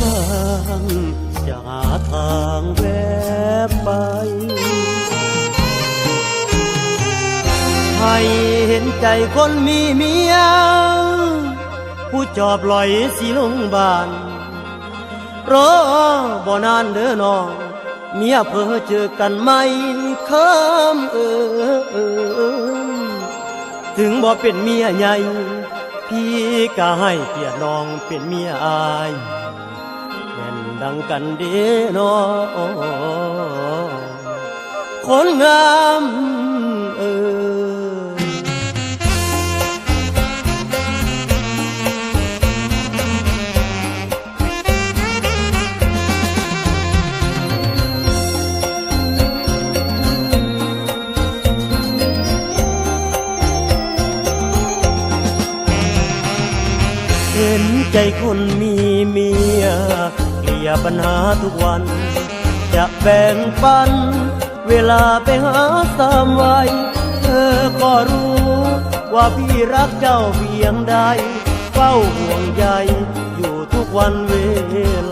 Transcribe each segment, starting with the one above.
บ้างจะหาทางแวบไป ให้เห็นใจคนมีเมีย ผู้จอบลอยสีลงบานรอบ่นานเด้อน้อง เมียเพอเจอกันไหมคำเออถึงบ่เป็นเมียใหญ่ พี่ก็ให้เกียรติน้องเป็นเมียอาย แม่นดังกันดีนอคนงาม ใจคนมีเมียเคลียปัญหาทุกวัน จะแบ่งปัน เวลาไปหาสามวัยเธอก็รู้ ว่าพี่รักเจ้าเพียงใด เฝ้าห่วงใยอยู่ทุกวันเว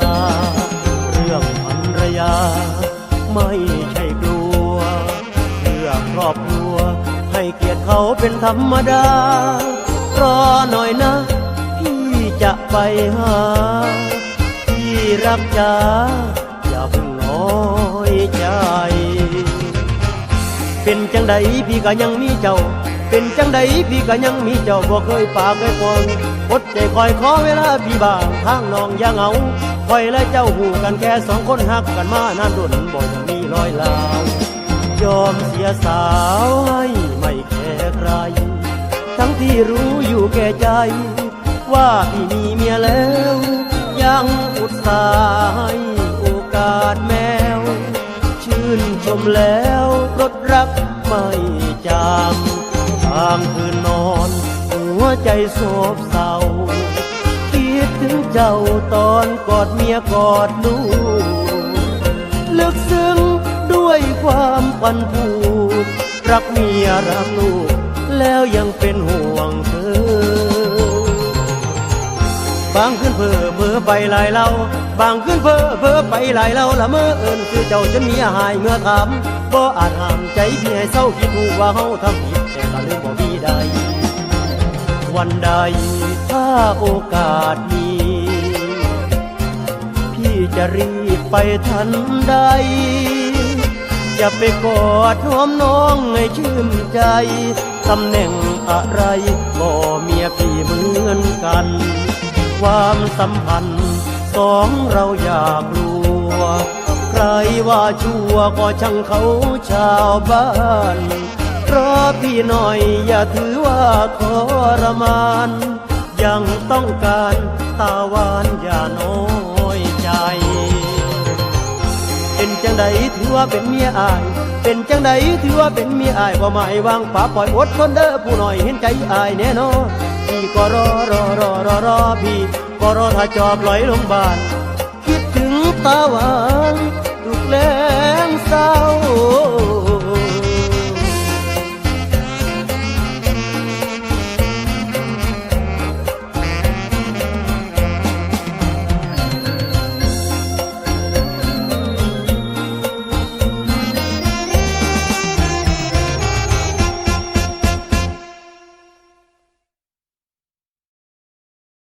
ลา เรื่องภรรยา ไม่ใช่กลัวเพื่อครอบครัว ให้เกียรติเขาเป็นธรรมดา ไปหาพี่รักจ๋าอย่าเพิ่งน้อยใจ เป็นจังใดพี่ก็ยังมีเจ้า เป็นจังใดพี่ก็ยังมีเจ้าบ่เคยปากเคยปองอดใจคอยขอเวลาพี่บางทางน้องอย่าเหงาคอยและเจ้าหูกันแค่สองคนหักกันมานานดุนบ่ยังมีรอยลาวยอมเสียสาวให้ไม่แคร์ใคร ทั้งที่รู้อยู่แก่ใจ ว่าพี่มีเมียแล้ว ยังอุตส่าห์ให้โอกาสแมว ชื่นชมแล้วรดรักไม่จางทางคืนนอน หัวใจโศบเศร้าคิดถึงเจ้าตอนกอดเมียกอดลูกลึกซึ้งด้วยความปันผูกรักเมียรักลูกแล้วยังเป็นห่วงเธอ บางขึ้นเพอเพอไปหลายเล่าบางขึ้นเพอเพอไปหลายเล่าละเมื่อเอิญคือเจ้าจนเมียหายเมื่อถามบ่อาจห้ามใจพี่ให้เศร้าคิดถูกว่าเฮาทำผิดแต่ก็ลืมบ่มีใดวันใดถ้าโอกาสมีพี่จะรีบไปทันใด จะไปกอดหอมน้องให้ชื่นใจตำแหน่งอะไรก็เมียพี่เหมือนกัน ความสัมพันธ์สองเราอยากรู้ใครว่าชั่วก็ช่างเขาชาวบ้านเพราะพี่หน่อยอย่าถือว่าทรมาน ยังต้องการตาหวานอย่าน้อยใจ เป็นจังใดถือว่าเป็นเมียอาย เป็นจังใดถือว่าเป็นเมียอายบ่หมายวางป่าปล่อยอดทนเด้อผู้หน้อยเห็นใจอายแน่นอน พี่ก็รอรอรอรอรอพี่ก็รอถ้าจอบลอยลงบาน คิดถึงตาหวานทุกแรงเศร้า